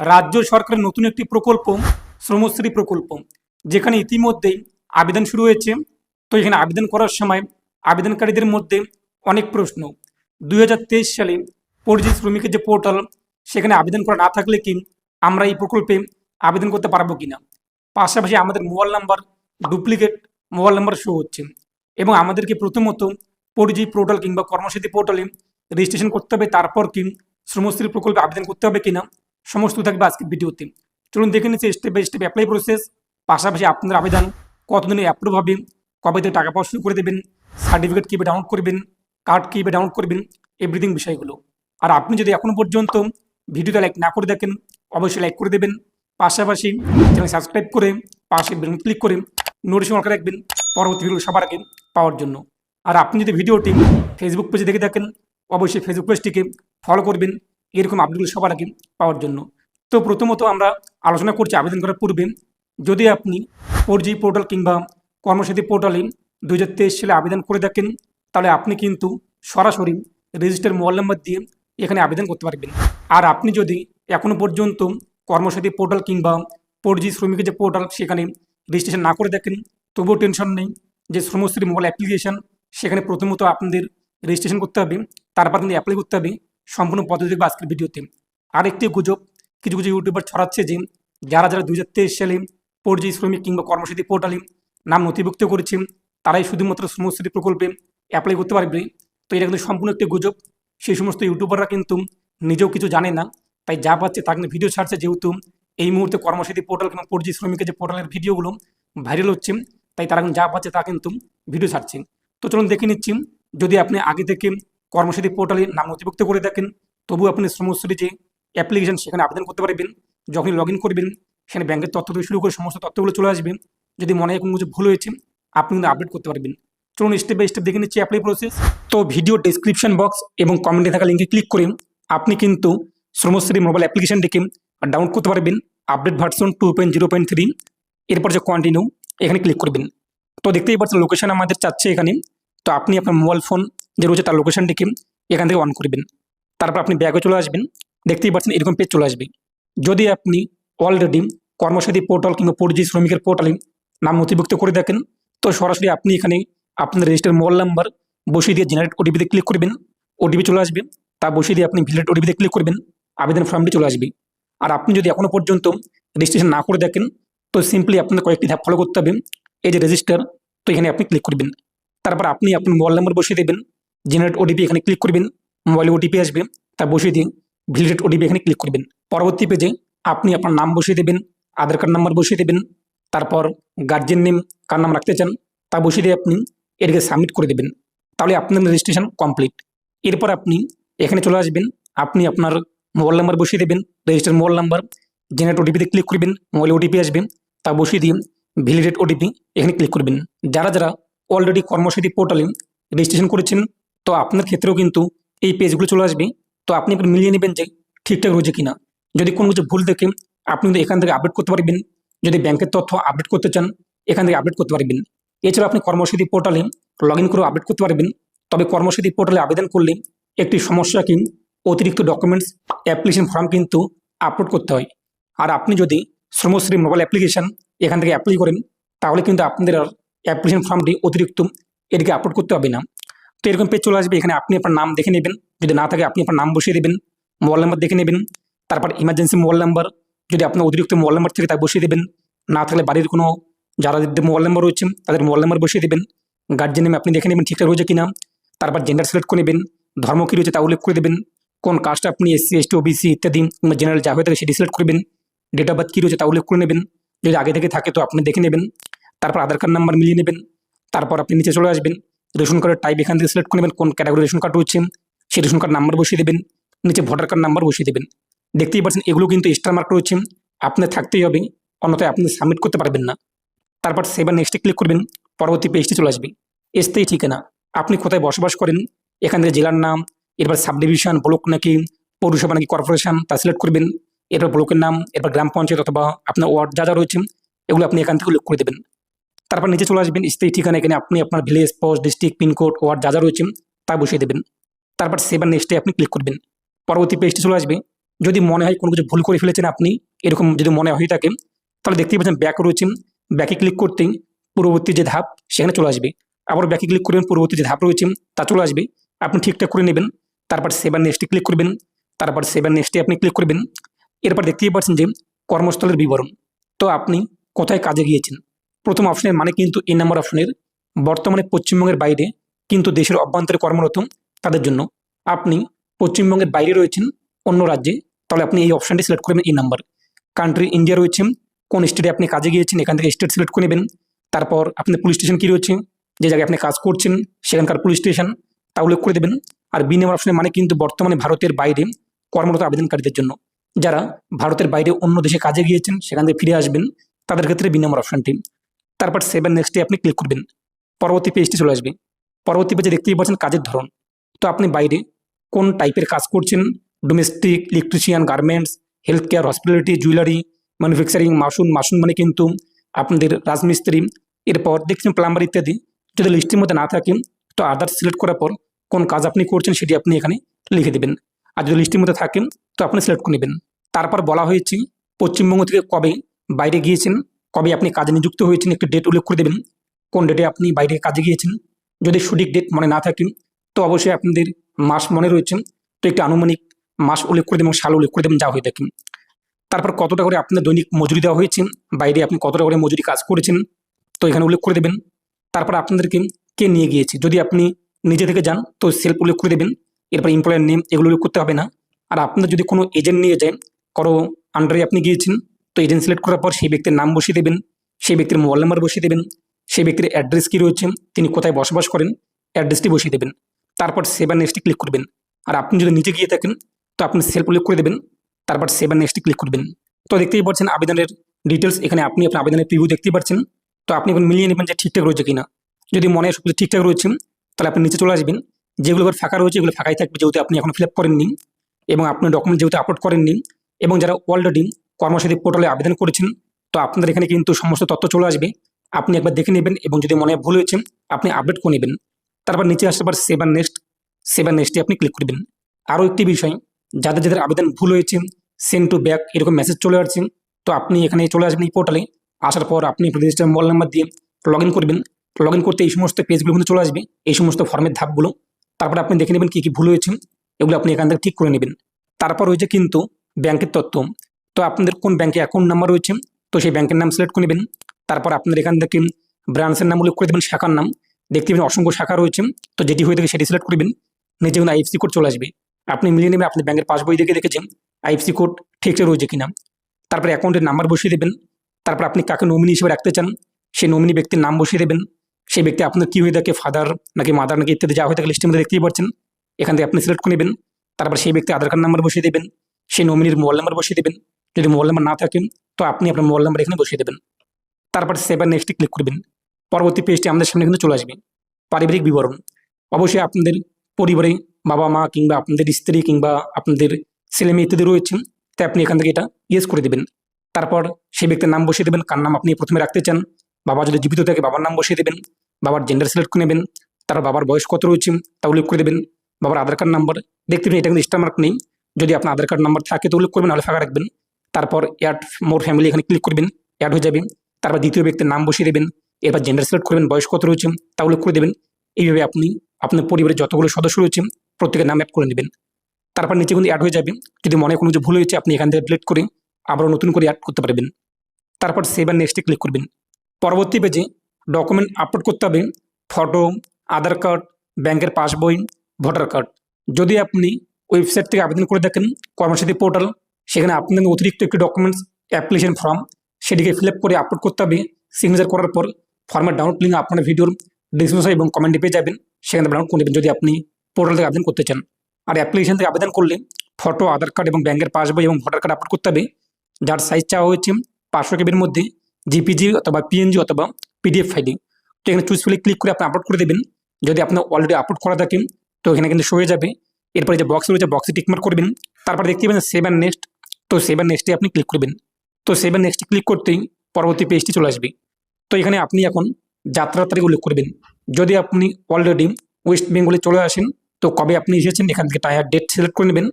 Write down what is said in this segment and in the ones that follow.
রাজ্য সরকারের নতুন একটি প্রকল্প, শ্রমশ্রী প্রকল্প, যেখানে ইতিমধ্যেই আবেদন শুরু হয়েছে। তো এখানে আবেদন করার সময় আবেদনকারীদের মধ্যে অনেক প্রশ্ন। দুই হাজার তেইশ সালে পরিযায়ী শ্রমিকের যে পোর্টাল, সেখানে আবেদন করা না থাকলে কি আমরা এই প্রকল্পে আবেদন করতে পারব কিনা? পাশাপাশি আমাদের mobile number duplicate mobile number show হচ্ছে এবং আমাদেরকে প্রথমত পরিযায়ী পোর্টাল কিংবা কর্মসূচি পোর্টালে রেজিস্ট্রেশন করতে হবে। তারপর কি শ্রমশ্রী প্রকল্পে আবেদন করতে হবে কিনা? সমস্ত থাকবে আজকের ভিডিওতে। চলুন দেখে নিচ্ছি step by step apply process পাশাপাশি আপনার আবেদন কতদিনে অ্যাপ্রুভ হবে, কবে থেকে টাকা শুরু করে দেবেন সার্টিফিকেট কীভাবে ডাউনলোড করবেন কার্ড কীভাবে ডাউনলোড করবেন এভরিথিং বিষয়গুলো। আর আপনি যদি এখনও পর্যন্ত ভিডিওটা লাইক না করে দেখেন, অবশ্যই লাইক করে দেবেন। পাশাপাশি চ্যানেল সাবস্ক্রাইব করে পাশে ক্লিক করে নোটিফিকেশন করে রাখবেন পরবর্তী ভিডিও সবার আগে পাওয়ার জন্য। আর আপনি যদি ভিডিওটি ফেসবুক পেজে দেখে থাকেন, অবশ্যই ফেসবুক পেজটিকে ফলো করবেন। এরকম আপডেটগুলো সবার আগে পাওয়ার জন্য। তো প্রথমত আমরা আলোচনা করছি আবেদন করার পূর্বে, যদি আপনি ফোর জি পোর্টাল কিংবা কর্মসাথী পোর্টালে দু হাজার তেইশ সালে আবেদন করে থাকেন, তাহলে আপনি কিন্তু সরাসরি রেজিস্টার মোবাইল নাম্বার দিয়ে এখানে আবেদন করতে পারবেন। আর আপনি যদি এখনও পর্যন্ত কর্মসাথী পোর্টাল কিংবা ফোর জি শ্রমিকের যে পোর্টাল সেখানে রেজিস্ট্রেশন না করে দেখেন তবুও টেনশন নেই। যে শ্রমশ্রী মোবাইল অ্যাপ্লিকেশন সেখানে প্রথমত আপনাদের রেজিস্ট্রেশন করতে হবে, তারপর কিন্তু অ্যাপ্লাই করতে হবে। সম্পূর্ণ পদ্ধতি দেখবে আজকের ভিডিওতে। আরেকটি গুজব, কিছু কিছু ইউটিউবার ছড়াচ্ছে যে, যারা যারা দুই হাজার তেইশ সালে পরিযায়ী শ্রমিক কিংবা কর্মসাথী পোর্টালে নাম নথিভুক্ত করেছে, তারাই শুধুমাত্র শ্রমশ্রী প্রকল্পে অ্যাপ্লাই করতে পারবে। তো এটা কিন্তু সম্পূর্ণ একটি গুজব। সেই সমস্ত ইউটিউবাররা কিন্তু নিজেও কিছু জানে না, তাই যা পাচ্ছে তা কিন্তু ভিডিও ছাড়ছে। যেহেতু এই মুহূর্তে কর্মসাথী পোর্টাল কিংবা পরিযায়ী শ্রমিকের যে পোর্টালের ভিডিওগুলো ভাইরাল হচ্ছে, তাই তারা কিন্তু যা পাচ্ছে তা কিন্তু ভিডিও ছাড়ছে। তো চলুন দেখে নিচ্ছি, যদি আপনি আগে থেকে কর্মসাথী পোর্টালে নাম নথিভুক্ত করে থাকেন তবু আপনি শ্রমশ্রী যে অ্যাপ্লিকেশন সেখানে আবেদন করতে পারবেন। যখনই লগ করবেন, সেখানে ব্যাংকের তথ্য থেকে শুরু করে সমস্ত তথ্যগুলো চলে আসবে। যদি মনে হয় কোনো কিছু ভুল হয়েছে, আপনি কিন্তু আপডেট করতে পারবেন। চলুন স্টেপ বাই স্টেপ দেখে নিচ্ছি অ্যাপ্লাই প্রসেস তো ভিডিও ডেসক্রিপশন বক্স এবং কমেন্টে থাকা লিঙ্কে ক্লিক করে আপনি কিন্তু শ্রমশ্রী মোবাইল অ্যাপ্লিকেশনটিকে ডাউনলোড করতে পারবেন। Update version two point zero point three এরপর যে কন্টিনিউ এখানে ক্লিক করবেন। তো দেখতেই পাচ্ছেন লোকেশন আমাদের চাচ্ছে এখানে। তো আপনি আপনার মোবাইল ফোন যে রয়েছে তার লোকেশনটিকে এখান থেকে অন করবেন। তারপর আপনি ব্যাগে চলে আসবেন। দেখতেই পাচ্ছেন এরকম পেজ চলে আসবে। যদি আপনি অলরেডি কর্মসাথী পোর্টাল কিংবা পরিযায়ী শ্রমিকের পোর্টালে নাম নথিভুক্ত করে দেখেন, তো সরাসরি আপনি এখানে আপনার রেজিস্টার মোবাইল নাম্বার বসিয়ে দিয়ে জেনারেট ওটিপিতে ক্লিক করবেন। ওটিপি চলে আসবে। তা বসিয়ে দিয়ে আপনি ভিলেট ওটিপিতে ক্লিক করবেন। আবেদন ফর্মটি চলে আসবে। আর আপনি যদি এখনও পর্যন্ত রেজিস্ট্রেশন না করে দেখেন, তো সিম্পলি আপনার কয়েকটি ধাপ ফলো করতে হবে। এই যে রেজিস্টার তো এখানে আপনি ক্লিক করবেন। তারপর আপনি আপনার মোবাইল নাম্বার বসিয়ে দেবেন। জেনারেট ওটিপি এখানে ক্লিক করবেন মোবাইলে ওটিপি আসবে, তা বসিয়ে দিয়ে ভিলিডেট ওটিপি এখানে ক্লিক করবেন। পরবর্তী পেজে আপনি আপনার নাম বসিয়ে দেবেন আধার কার্ড নাম্বার বসিয়ে দেবেন, তারপর গার্জেন নেম কার নাম রাখতে চান, তা বসিয়ে দিয়ে আপনি এটাকে সাবমিট করে দেবেন। তাহলে আপনার রেজিস্ট্রেশন কমপ্লিট এরপর আপনি এখানে চলে আসবেন, আপনি আপনার মোবাইল নাম্বার বসিয়ে দেবেন রেজিস্টার মোবাইল নাম্বার জেনারেট ওটিপিতে ক্লিক করবেন মোবাইলে ওটিপি আসবে, তা বসিয়ে দিয়ে ভ্যালিডেট ওটিপি এখানে ক্লিক করবেন। যারা যারা অলরেডি কর্মসূচি পোর্টালে রেজিস্ট্রেশন করেছেন তো আপনার ক্ষেত্রেও কিন্তু এই পেজগুলো চলে আসবে। তো আপনি একটু মিলিয়ে নেবেন যে ঠিকঠাক রয়েছে কিনা। যদি কোনো কিছু ভুল দেখেন আপনি কিন্তু এখান থেকে আপডেট করতে পারবেন। যদি ব্যাংকের তথ্য আপডেট করতে চান, এখান থেকে আপডেট করতে পারবেন। এছাড়া আপনি কর্মসূচি পোর্টালে লগ ইন করে আপডেট করতে পারবেন। তবে কর্মসূচি পোর্টালে আবেদন করলে একটি সমস্যা কি? অতিরিক্ত ডকুমেন্টস অ্যাপ্লিকেশন ফর্ম কিন্তু আপলোড করতে হয়। আর আপনি যদি শ্রমশ্রী মোবাইল অ্যাপ্লিকেশন এখান থেকে অ্যাপ্লাই করেন, তাহলে কিন্তু আপনাদের আর অ্যাপ্লিকেশন ফর্মটি অতিরিক্ত এদিকে আপলোড করতে হবে না। তো এরকম পেজ চলে আসবে, এখানে আপনি আপনার নাম দেখে নেবেন, যদি না থাকে আপনি আপনার নাম বসিয়ে দেবেন মোবাইল নাম্বার দেখে নেবেন, তারপর ইমার্জেন্সি মোবাইল নাম্বার যদি আপনার অতিরিক্ত মোবাইল নাম্বার থেকে তা বসিয়ে দেবেন, না থাকলে বাড়ির কোনো যারা মোবাইল নাম্বার রয়েছে, তাদের মোবাইল নাম্বার বসিয়ে দেবেন গার্জেন আপনি দেখে নেবেন ঠিকঠাক রয়েছে কিনা, তারপর জেন্ডার সিলেক্ট করে নেবেন, ধর্ম কী রয়েছে তা উল্লেখ করে দেবেন, কোন কাস্ট আপনি এসসি এসটি ওবিসি ইত্যাদি জেনারেল যা হয়ে থাকে সেটি সিলেক্ট করবেন ডেট অফ বার্থ কী রয়েছে তা উল্লেখ করে নেবেন, যদি আগে থেকে থাকে তো আপনি দেখে নেবেন, তারপর আধার কার্ড নাম্বার মিলিয়ে নেবেন, তারপর আপনি নিচে চলে আসবেন রেশন কার্ডের টাইপ এখান থেকে সিলেক্ট করে নেবেন কোন ক্যাটাগরি রেশন কার্ড রয়েছে সেই রেশন কার্ড নাম্বার বসিয়ে দেবেন, নিচে ভোটার কার্ড নাম্বার বসিয়ে দেবেন। দেখতেই পাচ্ছেন, এগুলো কিন্তু এক্সট্রা মার্ক রয়েছে, আপনার থাকতেই হবে, অন্যথায় আপনি সাবমিট করতে পারবেন না। তারপর সেবার নেক্সটে ক্লিক করবেন, পরবর্তী পেজটি চলে আসবে। এসতেই ঠিকানা, আপনি কোথায় বসবাস করেন, এখান থেকে জেলার নাম, এরপর সাব ডিভিশন ব্লক নাকি, পৌরসভা নাকি কর্পোরেশন তা সিলেক্ট করবেন, এরপর ব্লকের নাম, এরপর গ্রাম পঞ্চায়েত অথবা আপনার ওয়ার্ড যা যা রয়েছে, এগুলো আপনি এখান থেকে উল্লেখ করে দেবেন। তারপর নিচে চলে আসবেন, স্থায়ী ঠিকানা এখানে আপনি আপনার village post district pin code ward যা যা রয়েছে, তা বসিয়ে দেবেন। তারপর সেবার নেক্সটে আপনি ক্লিক করবেন। পরবর্তী পেজটি চলে আসবে। যদি মনে হয় কোনো কিছু ভুল করে ফেলেছেন আপনি, এরকম যদি মনে হয়ে থাকে, তাহলে দেখতেই পাচ্ছেন ব্যাক রয়েছে ব্যাকে ক্লিক করতেই পূর্ববর্তী যে ধাপ, সেখানে চলে আসবে। আবার ব্যাকে ক্লিক করবেন পূর্ববর্তী যে ধাপ রয়েছে, তা চলে আসবে। আপনি ঠিকঠাক করে নেবেন। তারপর সেভেন নেক্সটে ক্লিক করবেন। তারপর সেভেন নেক্সটে আপনি ক্লিক করবেন। এরপর দেখতেই পাচ্ছেন যে কর্মস্থলের বিবরণ। তো আপনি কোথায় কাজে গিয়েছেন? প্রথম অপশনের মানে কিন্তু এই নাম্বার অপশনের বর্তমানে পশ্চিমবঙ্গের বাইরে কিন্তু দেশের অভ্যন্তরে কর্মরত তাদের জন্য আপনি পশ্চিমবঙ্গের বাইরে রয়েছেন অন্য রাজ্যে, তাহলে আপনি এই অপশনটি সিলেক্ট করবেন এই নাম্বার কান্ট্রি ইন্ডিয়া রয়েছে, কোন স্টেটে আপনি কাজে গিয়েছেন, এখান থেকে স্টেট সিলেক্ট করে নেবেন। তারপর আপনার পুলিশ স্টেশন কী রয়েছে, যে জায়গায় আপনি কাজ করছেন, সেখানকার পুলিশ স্টেশন তা উল্লেখ করে দেবেন। আর বি নাম্বার অপশনের মানে কিন্তু বর্তমানে ভারতের বাইরে কর্মরত আবেদনকারীদের জন্য। যারা ভারতের বাইরে অন্য দেশে কাজে গিয়েছেন, সেখান থেকে ফিরে আসবেন, তাদের ক্ষেত্রে বি নাম্বার অপশনটি তারপর সেভেন নেক্সটে আপনি ক্লিক করবেন। পরবর্তী পেজটি চলে আসবে। পরবর্তী পেজে দেখতেই পাচ্ছেন কাজের ধরন। তো আপনি বাইরে কোন টাইপের কাজ করছেন? Domestic electrician garments health care hospitality jewellery manufacturing mason mason মানে কিন্তু আপনাদের রাজমিস্ত্রি। এরপর দেখছেন প্লাম্বার ইত্যাদি। যদি লিস্টের মধ্যে না থাকে, তো আদার্স সিলেক্ট করার পর কোন কাজ আপনি করছেন সেটি আপনি এখানে লিখে দেবেন। আর যদি লিস্টের মধ্যে থাকেন, তো আপনি সিলেক্ট করে নেবেন। তারপর বলা হয়েছে, পশ্চিমবঙ্গ থেকে কবে বাইরে গিয়েছেন? কবে আপনি কাজে নিযুক্ত হয়েছেন একটি ডেট উল্লেখ করে দেবেন। কোন ডেটে আপনি বাইরে কাজে গিয়েছেন? যদি সঠিক ডেট মনে না থাকে, তো অবশ্যই আপনাদের মাস মনে রয়েছে। তো একটি আনুমানিক মাস উল্লেখ করে দেবেন এবং সাল উল্লেখ করে দেবেন, যা হয়ে থাকে। তারপর কতটা করে আপনার দৈনিক মজুরি দেওয়া হয়েছে? বাইরে আপনি কতটা করে মজুরি কাজ করেছেন? তো এখানে উল্লেখ করে দেবেন। তারপর আপনাদেরকে কে নিয়ে গিয়েছে? যদি আপনি নিজে থেকে যান, তো সেলফ উল্লেখ করে দেবেন। এরপর এমপ্লয়ার নেম এগুলো উল্লেখ করতে হবে না। আর আপনার যদি কোনো এজেন্ট নিয়ে যায়, কারও আন্ডারে আপনি গিয়েছেন তো এজেন্ট সিলেক্ট করার পর সেই ব্যক্তির নাম বসিয়ে দেবেন, সেই ব্যক্তির মোবাইল নাম্বার বসিয়ে দেবেন, সেই ব্যক্তির অ্যাড্রেস কী রয়েছে, তিনি কোথায় বসবাস করেন অ্যাড্রেসটি বসিয়ে দেবেন। তারপর সেভেন নেক্সটে ক্লিক করবেন। আর আপনি যদি নিচে গিয়ে থাকেন, তো আপনি সেলফ উল্লেখ করে দেবেন, তারপর সেভেন নেক্সটে ক্লিক করবেন। তো দেখতেই পাচ্ছেন আবেদনের ডিটেলস এখানে আপনি আপনার আবেদনের প্রিভিউ দেখতেই পাচ্ছেন। তো আপনি এখন মিলিয়ে নেবেন যে ঠিকঠাক রয়েছে কিনা। যদি মনে হয় সব কিছু ঠিকঠাক রয়েছে, তাহলে আপনি নিচে চলে আসবেন। যেগুলো এবার ফাঁকা রয়েছে, এগুলো ফাঁকাই থাকবে, যেহেতু আপনি এখন ফিল আপ করেননি। এবং আপনার ডকুমেন্ট যেহেতু আপলোড করেননি, এবং যারা অলরেডি কর্মসাথী পোর্টালে আবেদন করেছেন, তো আপনাদের এখানে কিন্তু সমস্ত তথ্য চলে আসবে। আপনি একবার দেখে নেবেন এবং যদি মনে ভুল হয়েছে, আপনি আপডেট করে নেবেন। তারপর নিচে আসার পর সেভেন নেক্সট সেভেন নেক্সটে আপনি ক্লিক করবেন আরও একটি বিষয়, যাদের যাদের আবেদন ভুল হয়েছে সেন্ড টু ব্যাক এরকম মেসেজ চলে আসছে, তো আপনি এখানে চলে আসবেন এই পোর্টালে। আসার পর আপনি রেজিস্টার মোবাইল নাম্বার দিয়ে লগ করবেন। লগ করতে এই সমস্ত পেজগুলো কিন্তু চলে আসবে, এই সমস্ত ফর্মের ধাপগুলো। তারপর আপনি দেখে নেবেন কী কী ভুল হয়েছে, এগুলো আপনি এখান থেকে ঠিক করে নেবেন। তারপর রয়েছে কিন্তু ব্যাংকের তথ্য তো আপনাদের কোন ব্যাংকে অ্যাকাউন্ট নাম্বার রয়েছে? তো সেই ব্যাংকের নাম সিলেক্ট করে নেবেন। তারপর আপনাদের এখান থেকে ব্রাঞ্চের নাম উল্লেখ করে দেবেন, শাখার নাম। দেখতে পাবেন অসংখ্য শাখা রয়েছে। তো যেটি হয়ে থাকে সেটি সিলেক্ট করবেন নিজে কিন্তু আইএফসি কোড চলে আসবে। আপনি মিলিয়ে নেবেন আপনি ব্যাংকের পাসবই দেখে দেখেছেন। আইএফসি কোড ঠিকঠাক রয়েছে কিনা। তারপর অ্যাকাউন্টের নাম্বার বসিয়ে দেবেন। তারপর আপনি কাকে নমিনি হিসেবে রাখতে চান, সেই নমিনি ব্যক্তির নাম বসিয়ে দেবেন। সেই ব্যক্তি আপনার কী হয়ে থাকে ফাদার নাকি মাদার নাকি ইত্যাদি যা হয়ে থাকে লিস্টের মধ্যে দেখতেই পাচ্ছেন। এখান থেকে আপনি সিলেক্ট করে নেবেন। তারপর সেই ব্যক্তি আধার কার্ড নাম্বার বসিয়ে দেবেন। সেই নমিনির মোবাইল নাম্বার বসিয়ে দেবেন। যদি মোবাইল নাম্বার না থাকে, তো আপনি আপনার মোবাইল নাম্বার এখানে বসিয়ে দেবেন। তারপর সেভেন নেক্সটে ক্লিক করবেন। পরবর্তী পেজটি আমাদের সামনে কিন্তু চলে আসবে। পারিবারিক বিবরণ। অবশ্যই আপনাদের পরিবারে বাবা মা কিংবা আপনাদের স্ত্রী কিংবা আপনাদের ছেলে মেয়ে ইত্যাদি রয়েছেন তাই আপনি এখান থেকে এটা ইয়েস করে দেবেন। তারপর সেই ব্যক্তির নাম বসিয়ে দেবেন, কার নাম আপনি প্রথমে রাখতে চান। বাবা যদি জীবিত থাকে, বাবার নাম বসিয়ে দেবেন। বাবার জেন্ডার সিলেক্ট করে নেবেন। তারপর বাবার বয়স কত রয়েছে, তা উল্লেখ করে দেবেন। বাবার আধার কার্ড নাম্বার দেখতে পাবেন এটা কিন্তু স্টার মার্ক নেই। যদি আপনার আধার কার্ড নাম্বার থাকে, তো উল্লেখ করবেন, নাহলে ফাঁকা রাখবেন। তারপর অ্যাড মোর ফ্যামিলি এখানে ক্লিক করবেন অ্যাড হয়ে যাবে। তারপর দ্বিতীয় ব্যক্তির নাম বসিয়ে দেবেন, এরপর জেন্ডার সিলেক্ট করবেন, বয়স কত রয়েছে, তা উল্লেখ করে দেবেন। এইভাবে আপনি, আপনার পরিবারের যতগুলো সদস্য রয়েছে, প্রত্যেকের নাম অ্যাড করে নেবেন। তারপর নিচে কিন্তু অ্যাড হয়ে যাবে, যদি মনে কোনো কিছু ভুল হয়েছে, আপনি এখান থেকে ডিলিট করে আবারও নতুন করে অ্যাড করতে পারবেন। তারপর সেভ আর নেক্সটে ক্লিক করবেন। পরবর্তী পেজে ডকুমেন্ট আপলোড করতে হবে ফটো আধার কার্ড ব্যাংকের পাসবই ভোটার কার্ড যদি আপনি ওয়েবসাইট থেকে আবেদন করে দেখেন কর্মসাথী পোর্টাল সেখানে আপনাদের অতিরিক্ত একটি ডকুমেন্টস অ্যাপ্লিকেশন ফর্ম সেটিকে ফিল আপ করে আপলোড করতে হবে। সিগনেচার করার পর ফর্মের ডাউনলোড লিঙ্ক আপনার ভিডিওর ডিসক্রিপশন এবং কমেন্টে পেয়ে যাবেন। সেখানে ডাউনলোড করে যদি আপনি পোর্টাল থেকে আবেদন করতে চান। আর অ্যাপ্লিকেশন থেকে আবেদন করলে ফটো আধার কার্ড এবং ব্যাংকের পাসবই এবং ভোটার কার্ড আপলোড করতে হবে। যার সাইজ চাওয়া হয়েছে পাঁচশো কেবির মধ্যে জিপিজি অথবা পিএনজি অথবা পিডিএফ ফাইলিং তো এখানে চুজ ফিলে ক্লিক করে আপনি আপলোড করে দেবেন। যদি আপনার অলরেডি আপলোড করা থাকে, তো এখানে কিন্তু শো হয়ে যাবে। এরপরে যে বক্স রয়েছে বক্সে টিকমার্ক করবেন। তারপর দেখতে পাবেন সেভেন নেক্সট তো সেভেন নেক্সটে আপনি ক্লিক করবেন। তো সেভেন নেক্সটে ক্লিক করতেই পরবর্তী পেজটি চলে আসবে। তো এখানে আপনি এখন যাত্রার তারিখ উল্লেখ করবেন। যদি আপনি অলরেডি ওয়েস্ট বেঙ্গলে চলে আসেন, তো কবে আপনি এসেছেন, এখান থেকে টায়ার ডেট সিলেক্ট করে নেবেন।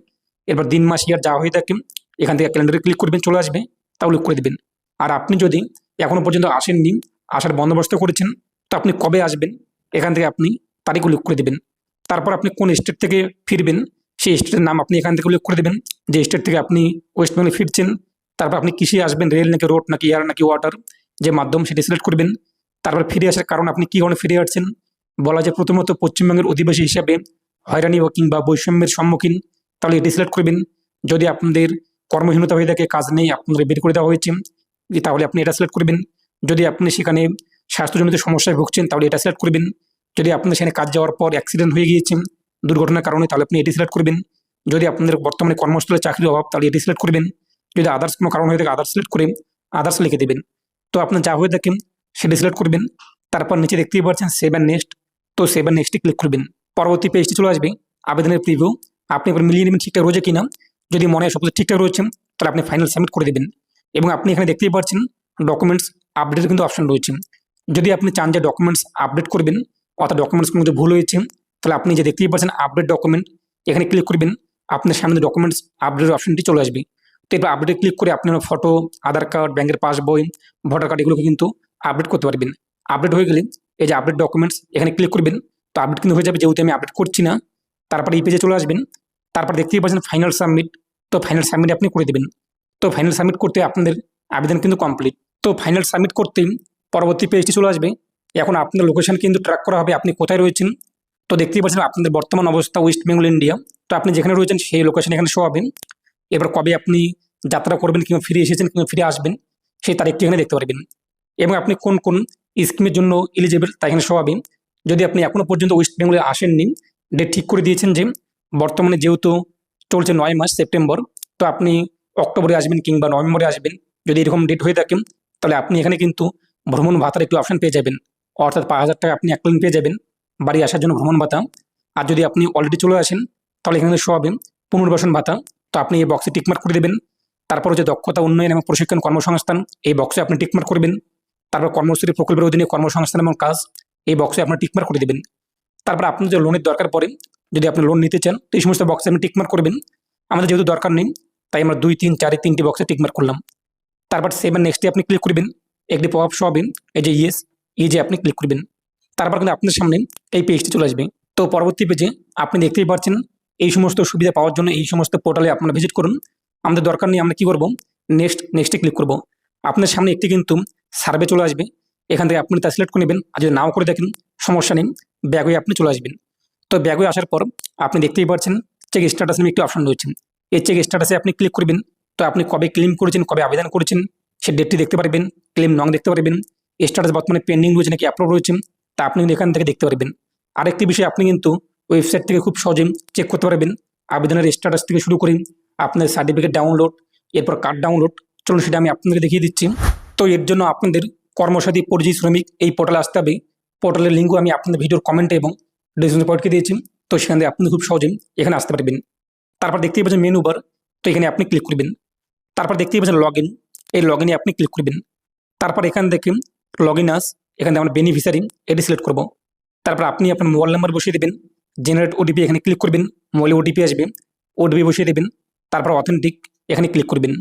এরপর দিন, মাস ইয়ার যা হয়ে থাকে, এখান থেকে ক্যালেন্ডারে ক্লিক করবেন, চলে আসবে। তাও ক্লিক করে দেবেন। আর আপনি যদি এখনও পর্যন্ত আসেননি, আসার বন্দোবস্ত করেছেন, তো আপনি কবে আসবেন, এখান থেকে আপনি তারিখ উল্লেখ করে দেবেন। তারপর আপনি কোন স্টেট থেকে ফিরবেন সেই স্টেটের নাম আপনি এখান থেকে উল্লেখ করে দেবেন। যে স্টেট থেকে আপনি ওয়েস্ট বেঙ্গলে ফিরছেন, তারপর আপনি কিসে আসবেন রেল নাকি রোড নাকি এয়ার নাকি ওয়াটার যে মাধ্যম সেটি সিলেক্ট করবেন। তারপর ফিরে আসার কারণ আপনি কী কারণে ফিরে আসছেন? বলা যায় প্রথমত পশ্চিমবঙ্গের অধিবাসী হিসাবে হয়রানি বা কিংবা বৈষম্যের সম্মুখীন, তাহলে এটি সিলেক্ট করবেন। যদি আপনাদের কর্মহীনতা হয়ে থাকে, কাজ নেই, আপনাদের বের করে দেওয়া হয়েছে তাহলে আপনি এটা সিলেক্ট করবেন। যদি আপনি সেখানে স্বাস্থ্যজনিত সমস্যায় ভুগছেন, তাহলে এটা সিলেক্ট করবেন। যদি আপনার সেখানে কাজ যাওয়ার পর অ্যাক্সিডেন্ট হয়ে গিয়েছেন দুর্ঘটনার কারণে, তাহলে আপনি এটি সিলেক্ট করবেন। যদি আপনাদের বর্তমানে কর্মস্থলে চাকরির অভাব, তাহলে এটি সিলেক্ট করবেন। যদি আদার্স কোনো কারণ হয়ে থাকে আদার্স সিলেক্ট করে আদার্স লিখে দেবেন। তো আপনার যা হয়ে থাকেন সেটি সিলেক্ট করবেন। তারপর নিচে দেখতেই পাচ্ছেন সেভেন নেক্সট তো সেভেন নেক্সটে ক্লিক করবেন। পরবর্তী পেজটি চলে আসবে, আবেদনের প্রিভিউ আপনি এবার মিলিয়ে নেবেন ঠিকঠাক রয়েছে কিনা। যদি মনে হয় সব কিছু ঠিকঠাক রয়েছে, তাহলে আপনি ফাইনাল সাবমিট করে দেবেন। এবং আপনি এখানে দেখতেই পাচ্ছেন ডকুমেন্টস আপডেটের কিন্তু অপশন রয়েছে। যদি আপনি চান যে ডকুমেন্টস আপডেট করবেন, অর্থাৎ ডকুমেন্টস মধ্যে ভুল হয়েছে তাহলে আপনি যে দেখতেই পাচ্ছেন আপডেট ডকুমেন্ট এখানে ক্লিক করবেন, আপনার সামনে ডকুমেন্টস আপডেটের অপশনটি চলে আসবে। তো এবার আপডেটে ক্লিক করে আপনার ফটো আধার কার্ড ব্যাংকের পাসবই ভোটার কার্ড এগুলোকে কিন্তু আপডেট করতে পারবেন। আপডেট হয়ে গেলে এই যে আপডেট ডকুমেন্টস এখানে ক্লিক করবেন, তো আপডেট কিন্তু হয়ে যাবে, যেহেতু আমি আপডেট করছি না। তারপরে এই পেজে চলে আসবেন, তারপর দেখতেই পাচ্ছেন ফাইনাল সাবমিট তো ফাইনাল সাবমিট আপনি করে দেবেন। তো ফাইনাল সাবমিট করতে আপনাদের আবেদন কিন্তু কমপ্লিট তো ফাইনাল সাবমিট করতেই পরবর্তী পেজটি চলে আসবে। এখন আপনার লোকেশন কিন্তু ট্র্যাক করা হবে, আপনি কোথায় রয়েছেন তো দেখতেই পাচ্ছেন আপনাদের বর্তমান অবস্থা ওয়েস্ট বেঙ্গল ইন্ডিয়া তো আপনি যেখানে রয়েছেন, সেই লোকেশন এখানে শো হবেন। এবার কবে আপনি যাত্রা করবেন, কিংবা ফিরে এসেছেন, কিংবা ফিরে আসবেন, সেই তারিখটি এখানে দেখতে পারবেন। এবং আপনি কোন কোন স্কিমের জন্য এলিজেবল তা এখানে শো হবে যদি আপনি এখনও পর্যন্ত ওয়েস্ট বেঙ্গলে আসেননি ডেট ঠিক করে দিয়েছেন যে, বর্তমানে যেহেতু চলছে নয় মাস সেপ্টেম্বর তো আপনি অক্টোবরে আসবেন কিংবা নভেম্বরে আসবেন। যদি এরকম ডেট হয়ে থাকেন তাহলে আপনি এখানে কিন্তু ভ্রমণ ভাতার একটি অপশন পেয়ে যাবেন। অর্থাৎ পাঁচ হাজার টাকা আপনি একদিন পেয়ে যাবেন। বাড়ি আসার জন্য ভ্রমণ ভাতা। আর যদি আপনি অলরেডি চলে আসেন, তাহলে এখানে শো হবে। পুনর্বাসন ভাতা। তো আপনি এই বক্সে টিকমার্ক করে দেবেন। তারপর হচ্ছে দক্ষতা উন্নয়ন এবং প্রশিক্ষণ কর্মসংস্থান। এই বক্সে আপনি টিকমার্ক করবেন। তারপর কর্মশ্রী প্রকল্পের অধীনে কর্মসংস্থান এবং কাজ। এই বক্সে আপনার টিকমার্ক করে দেবেন। তারপর আপনার যে লোনের দরকার পড়ে, যদি আপনি লোন নিতে চান, তো এই সমস্ত বক্সে আপনি টিকমার্ক করবেন। আমাদের যেহেতু দরকার নেই, তাই আমরা দুই, তিন, চারে তিনটি বক্সে টিকমার্ক করলাম। তারপর সেভেন নেক্সটে আপনি ক্লিক করবেন। একটি পপ শো হবে, এই যে ইয়েস এই যে আপনি ক্লিক করবেন। তারপর কিন্তু আপনার সামনে এই পেজটি চলে আসবে। তো পরবর্তী পেজে আপনি দেখতেই পাচ্ছেন এই সমস্ত সুবিধা পাওয়ার জন্য এই সমস্ত পোর্টালে আপনারা ভিজিট করুন। আমাদের দরকার নেই আমরা কী করব? নেক্সট নেক্সটে ক্লিক করব। আপনার সামনে একটি কিন্তু সার্ভে চলে আসবে। এখান থেকে আপনি তা সিলেক্ট করে নেবেন আর যদি নাও করে দেখেন, সমস্যা নেই ব্যাগ হয়ে আপনি চলে আসবেন। তো ব্যাগ হয়ে আসার পর আপনি দেখতেই পাচ্ছেন চেক স্ট্যাটাস নামে একটি অপশন রয়েছে। এই চেক স্ট্যাটাসে আপনি ক্লিক করবেন। তো আপনি কবে ক্লেম করেছেন, কবে আবেদন করেছেন, সে ডেটটি দেখতে পারবেন ক্লেম নং দেখতে পারবেন। স্ট্যাটাস বর্তমানে পেন্ডিং রয়েছে নাকি আপলোড রয়েছে। তা আপনি কিন্তু এখান থেকে দেখতে পারবেন। আরেকটি বিষয়, আপনি কিন্তু ওয়েবসাইট থেকে খুব সহজে চেক করতে পারবেন। আবেদনের স্ট্যাটাস থেকে শুরু করে আপনার সার্টিফিকেট ডাউনলোড এরপর কার্ড ডাউনলোড চলুন সেটা আমি আপনাদের দেখিয়ে দিচ্ছি। তো এর জন্য আপনাদের কর্মসাথী পরিযায়ী শ্রমিক এই পোর্টালে আসতে হবে। পোর্টালের লিঙ্কও আমি আপনাদের ভিডিওর কমেন্টে এবং ডিসক্রিপশন পয়েন্টকে দিয়েছি। তো সেখান থেকে আপনি খুব সহজেই এখানে আসতে পারবেন। তারপর দেখতেই পাচ্ছেন মেনু বার তো এখানে আপনি ক্লিক করবেন। তারপর দেখতেই পাচ্ছেন লগ এই লগ আপনি ক্লিক করবেন। তারপর এখান থেকে লগ ইন আস এখান আমরা বেনিফিসারি এটি সিলেক্ট করব। তারপর আপনি আপনার মোবাইল নাম্বার বসিয়ে দেবেন জেনারেট ওটিপি এখানে ক্লিক করবেন মোবাইলে ওটিপি আসবে ওটিপি বসিয়ে দেবেন, তারপর অথেন্টিক এখানে ক্লিক করবেন।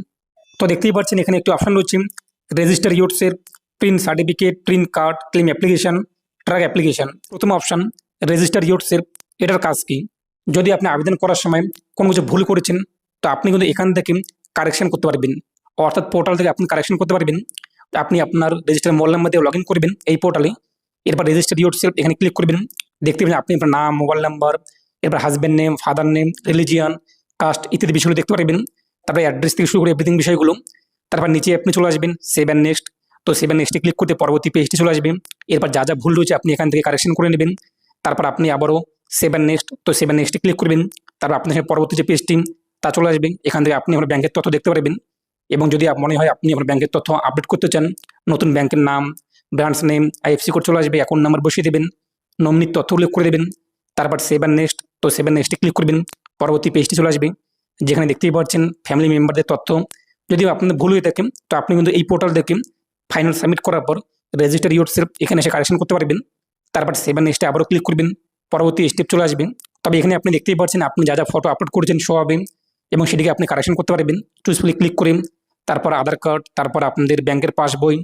তো দেখতেই পাচ্ছেন এখানে একটি অপশান রয়েছে register ইউটসের print certificate print card claim application track application প্রথম অপশন রেজিস্টার ইউটসের এটার কাজ কি? যদি আপনি আবেদন করার সময় কোনো কিছু ভুল করেছেন, তো আপনি কিন্তু এখান থেকে কারেকশন করতে পারবেন। অর্থাৎ পোর্টাল থেকে আপনি কারেকশন করতে পারবেন। আপনি আপনার রেজিস্টার মোবাইল নাম্বার দিয়ে লগ ইন করবেন এই পোর্টালে এরপর রেজিস্টার ইউর সেলফ এখানে ক্লিক করবেন। দেখতে পাবেন আপনি আপনার নাম মোবাইল নাম্বার এরপর husband name father name religion caste ইত্যাদি বিষয়গুলো দেখতে পারবেন। তারপরে অ্যাড্রেস থেকে শুরু করে এভরিথিং বিষয়গুলো। তারপর নিচে আপনি চলে আসবেন সেভেন নেক্সট তো সেভেন নেক্সটে ক্লিক করতে পরবর্তী পেজটি চলে আসবে। এরপর যা যা ভুল রয়েছে আপনি এখান থেকে কারেকশন করে নেবেন। তারপর আপনি আবারও সেভেন নেক্সট তো সেভেন নেক্সটে ক্লিক করবেন। তারপর আপনার পরবর্তী যে পেজটি তা চলে আসবে। এখান থেকে আপনি আপনার ব্যাংকের তথ্য দেখতে পারবেন। এবং যদি মনে হয় আপনি আপনার ব্যাংকের তথ্য আপডেট করতে চান, নতুন ব্যাংকের নাম ব্রাঞ্চ নেম আইএফসি কোড চলে আসবে অ্যাকাউন্ট নাম্বার বসিয়ে দেবেন নমিনির তথ্য উল্লেখ করে দেবেন, তারপর সেভেন নেক্সট তো সেভেন নেক্সটে ক্লিক করবেন, পরবর্তী পেজটি চলে আসবে, যেখানে দেখতেই পাচ্ছেন ফ্যামিলি মেম্বারদের তথ্য। যদি আপনাদের ভুল হয়ে থাকে, তো আপনি কিন্তু এই পোর্টাল থেকে ফাইনাল সাবমিট করার পর রেজিস্টার ইউর সেলফ এখানে এসে কারেকশন করতে পারবেন, তারপর সেভেন নেক্সটে আবারও ক্লিক করবেন, পরবর্তী স্টেপ চলে আসবেন তবে এখানে আপনি দেখতেই পাচ্ছেন, আপনি যা যা ফটো আপলোড করেছেন শো হবে এবং সেটিকে আপনি কারেকশন করতে পারবেন। চুজফুলি ক্লিক করে তারপর আধার কার্ড, তারপর আপনাদের ব্যাংকের পাসবই,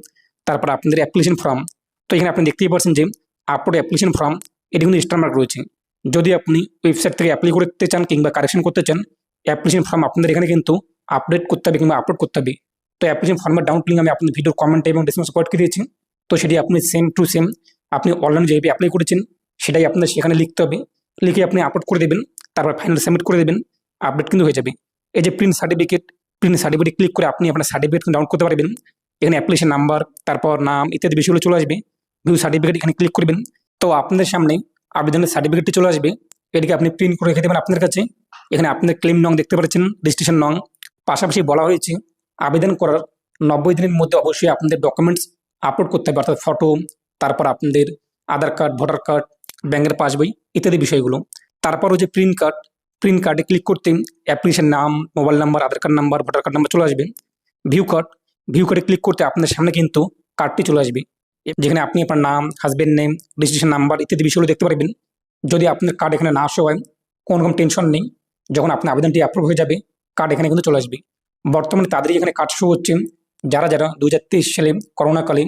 তারপর আপনাদের অ্যাপ্লিকেশন ফর্ম তো এখানে আপনি দেখতেই পাচ্ছেন যে আপলোড অ্যাপ্লিকেশন ফর্ম এটি কিন্তু স্টার মার্ক রয়েছে। যদি আপনি ওয়েবসাইট থেকে অ্যাপ্লাই করতে চান কিংবা কারেকশন করতে চান অ্যাপ্লিকেশন ফর্ম আপনাদের এখানে কিন্তু আপডেট করতে হবে কিংবা আপলোড করতে হবে। তো অ্যাপ্লিকেশন ফর্মের ডাউন লিঙ্ক আমি আপনার ভিডিও কমেন্টে এবং ডিসক্রিপশন করে দিয়েছি। তো সেটি আপনি সেম টু সেম আপনি অনলাইনে যেভাবে অ্যাপ্লাই করেছেন, সেটাই আপনার সেখানে লিখতে হবে। লিখে আপনি আপলোড করে দেবেন, তারপর ফাইনাল সাবমিট করে দেবেন আপডেট কিন্তু হয়ে যাবে। এই যে print certificate print certificate click করে আপনি আপনার সার্টিফিকেট ডাউনলোড করতে পারবেন। এখানে অ্যাপ্লিকেশন নাম্বার তারপর নাম ইত্যাদি বিষয়গুলো চলে আসবে। ভিউ সার্টিফিকেট এখানে ক্লিক করবেন। তো আপনাদের সামনে আবেদনের সার্টিফিকেটটি চলে আসবে। এটিকে আপনি প্রিন্ট করে রেখে দেবেন আপনার কাছে। এখানে আপনাদের ক্লেম নং দেখতে পাচ্ছেন রেজিস্ট্রেশন নং। পাশাপাশি বলা হয়েছে, আবেদন করার নব্বই দিনের মধ্যে অবশ্যই আপনাদের ডকুমেন্টস আপলোড করতে হবে, অর্থাৎ ফটো তারপর আপনাদের আধার কার্ড ভোটার কার্ড ব্যাংকের পাসবই ইত্যাদি বিষয়গুলো। তারপর হচ্ছে প্রিন্ট কার্ড প্রিন্ট কার্ডে ক্লিক করতে অ্যাপ্লিকেশন নাম, mobile number, Aadhaar card number, voter card number চলে আসবে। ভিউ কার্ড, ভিউ কার্ডে ক্লিক করতে আপনার সামনে কিন্তু কার্ডটি চলে আসবে। যেখানে আপনি আপনার নাম হাজবেন্ড নেম রেজিস্ট্রেশন নাম্বার ইত্যাদি বিষয়গুলো দেখতে পারবেন। যদি আপনার কার্ড এখানে না আসে হয়, কোনো রকম টেনশন নেই। যখন আপনার আবেদনটি অ্যাপ্রুভ হয়ে যাবে, কার্ড এখানে কিন্তু চলে আসবে। বর্তমানে তাদেরই এখানে কার্ড শো হচ্ছে। যারা যারা দুই হাজার তেইশ সালে করোনাকালে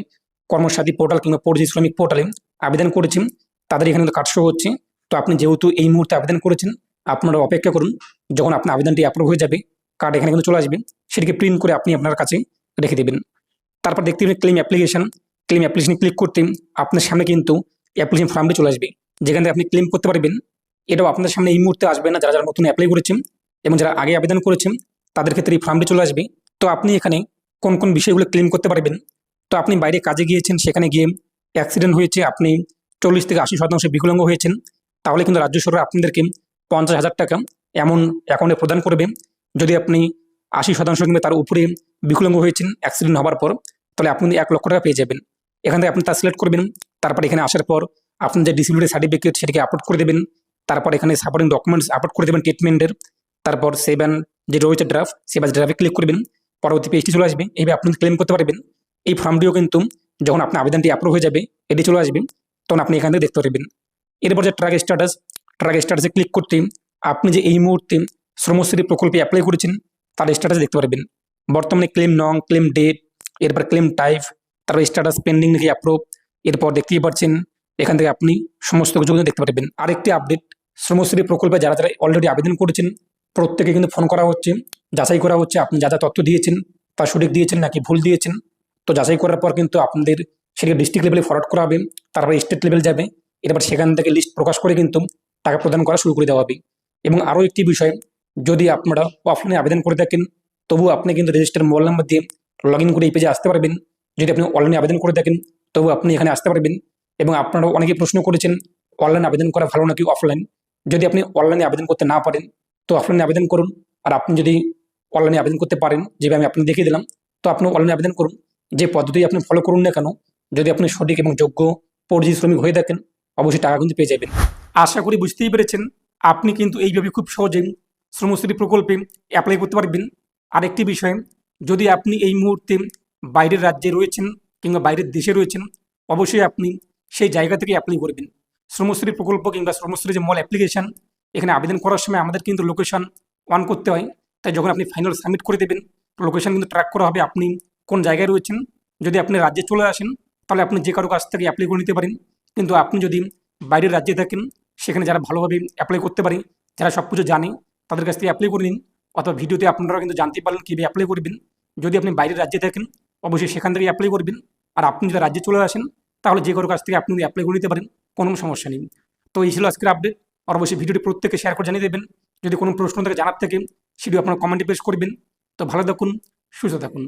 কর্মসাথী পোর্টাল কিংবা পরিযায়ী শ্রমিক পোর্টালে আবেদন করেছেন, তাদের এখানে কিন্তু কার্ড শো হচ্ছে। তো আপনি যেহেতু এই মুহূর্তে আবেদন করেছেন আপনারা অপেক্ষা করুন, যখন আপনার আবেদনটি অ্যাপ্রুভ হয়ে যাবে কার্ড এখানে কিন্তু চলে আসবে। সেটিকে প্রিন্ট করে আপনি আপনার কাছে রেখে দেবেন। তারপর দেখতে পাবেন ক্লেম অ্যাপ্লিকেশন ক্লেম অ্যাপ্লিকেশনে ক্লিক করতে আপনার সামনে কিন্তু অ্যাপ্লিকেশন ফর্মটি চলে আসবে। যেখান থেকে আপনি ক্লেম করতে পারবেন, এটাও আপনার সামনে এই মুহূর্তে আসবে না। যারা যারা নতুন অ্যাপ্লাই করেছেন এবং যারা আগে আবেদন করেছেন, তাদের ক্ষেত্রে এই ফর্মটি চলে আসবে। তো আপনি এখানে কোন কোন বিষয়গুলো ক্লেম করতে পারবেন? তো আপনি বাইরে কাজে গিয়েছেন, সেখানে গিয়ে অ্যাক্সিডেন্ট হয়েছে, আপনি চল্লিশ থেকে আশি শতাংশ বিকলাঙ্গ হয়েছেন, তাহলে কিন্তু রাজ্য সরকার আপনাদেরকে পঞ্চাশ হাজার টাকা এমন অ্যাকাউন্টে প্রদান করবে। যদি আপনি আশি শতাংশ কিংবা তার উপরে বিকলাঙ্গ হয়েছেন অ্যাক্সিডেন্ট হওয়ার পর, তাহলে আপনি এক লক্ষ টাকা পেয়ে যাবেন। এখান থেকে আপনি তা সিলেক্ট করবেন, তারপর এখানে আসার পর আপনি যে ডিসিবিলিটি সার্টিফিকেট সেটাকে আপলোড করে দেবেন। তারপর এখানে সাপোর্টিং ডকুমেন্টস আপলোড করে দেবেন ট্রিটমেন্টের তারপর সেভেন যে রয়েছে ড্রাফট সেভেন ড্রাফে ক্লিক করবেন। পরবর্তী পেজটি চলে আসবে এইভাবে আপনি ক্লেম করতে পারবেন। এই ফর্মটিও কিন্তু যখন আপনার আবেদনটি অ্যাপ্রুভ হয়ে যাবে, এটি চলে আসবে, তখন আপনি এখান থেকে দেখতে পারবেন। এরপর যে ট্র্যাক স্ট্যাটাস ট্র্যাক স্ট্যাটাসে ক্লিক করতে আপনি যে এই মুহূর্তে শ্রমশ্রী প্রকল্পে অ্যাপ্লাই করেছেন, তার স্ট্যাটাস দেখতে পারবেন। বর্তমানে ক্লেম নং ক্লেম ডেট এরপর ক্লেম টাইপ তারপর স্ট্যাটাস পেন্ডিং নাকি অ্যাপ্রুভ এরপর দেখতেই পাচ্ছেন এখান থেকে আপনি সমস্ত কিছু কিন্তু দেখতে পারবেন। আরেকটি আপডেট শ্রমশ্রী প্রকল্পে যারা যারা অলরেডি আবেদন করেছেন, প্রত্যেকে কিন্তু ফোন করা হচ্ছে, যাচাই করা হচ্ছে, আপনি যা যা তথ্য দিয়েছেন, তা সঠিক দিয়েছেন নাকি ভুল দিয়েছেন, তো যাচাই করার পর কিন্তু আপনাদের সেটাকে ডিস্ট্রিক্ট লেভেলে ফরওয়ার্ড করা হবে, তারপরে স্টেট লেভেল যাবে, এরপর সেখান থেকে লিস্ট প্রকাশ করে কিন্তু টাকা প্রদান করা শুরু করে দেওয়া হবে। এবং আরও একটি বিষয়, যদি আপনারা অফলাইনে আবেদন করে থাকেন তবু আপনি কিন্তু রেজিস্টার মোবাইল নাম্বার দিয়ে লগ করে এই পেজে আসতে পারবেন। যদি আপনি অনলাইনে আবেদন করে থাকেন তবু আপনি এখানে আসতে পারবেন। এবং আপনারা অনেকে প্রশ্ন করেছেন অনলাইন আবেদন করা ভালো নাকি অফলাইন যদি আপনি অনলাইনে আবেদন করতে না পারেন, তো অফলাইনে আবেদন করুন। আর আপনি যদি অনলাইনে আবেদন করতে পারেন, যেভাবে আমি আপনি দেখিয়ে দিলাম, তো আপনি অনলাইনে আবেদন করুন। যে পদ্ধতি আপনি ফলো করুন না কেন, যদি আপনি সঠিক এবং যোগ্য পরিযায়ী শ্রমিক হয়ে থাকেন অবশ্যই টাকা কিন্তু পেয়ে যাবেন। আশা করি বুঝতেই পেরেছেন। আপনি কিন্তু এইভাবে খুব সহজেই শ্রমশ্রী প্রকল্পে অ্যাপ্লাই করতে পারবেন। আরেকটি বিষয়, যদি আপনি এই মুহূর্তে বাইরের রাজ্যে রয়েছেন কিংবা বাইরের দেশে রয়েছেন, অবশ্যই আপনি সেই জায়গা থেকে অ্যাপ্লাই করবেন। শ্রমশ্রী প্রকল্প কিংবা শ্রমশ্রী যে মল অ্যাপ্লিকেশন এখানে আবেদন করার সময় আমাদের কিন্তু লোকেশন অন করতে হয়। তাই যখন আপনি ফাইনাল সাবমিট করে দেবেন লোকেশন কিন্তু ট্র্যাক করা হবে আপনি কোন জায়গায় রয়েছেন। যদি আপনি রাজ্যে চলে আসেন, তাহলে আপনি যে কারও কাছ থেকে অ্যাপ্লাই করে নিতে পারেন। কিন্তু আপনি যদি বাইরের রাজ্যে থাকেন, সেখানে যারা ভালোভাবে অ্যাপ্লাই করতে পারে, যারা সব কিছু জানে, তাদের কাছ থেকে অ্যাপ্লাই করে নিন, অথবা ভিডিওতে আপনারা কিন্তু জানতে পারলেন কীভাবে অ্যাপ্লাই করবেন। যদি আপনি বাইরের রাজ্যে থাকেন, অবশ্যই সেখান থেকে অ্যাপ্লাই করবেন। আর আপনি যদি রাজ্যে চলে আসেন, তাহলে যে কারও কাছ থেকে আপনি অ্যাপ্লাই করে নিতে পারেন, কোনো সমস্যা নেই। তো এই ছিল আজকের আপডেট আর অবশ্যই ভিডিওটি প্রত্যেকে শেয়ার করে জানিয়ে দেবেন। যদি কোনো প্রশ্ন থেকে, জানার থেকে, সেটিও আপনারা কমেন্টে পেশ করবেন। তো ভালো থাকুন, সুস্থ থাকুন।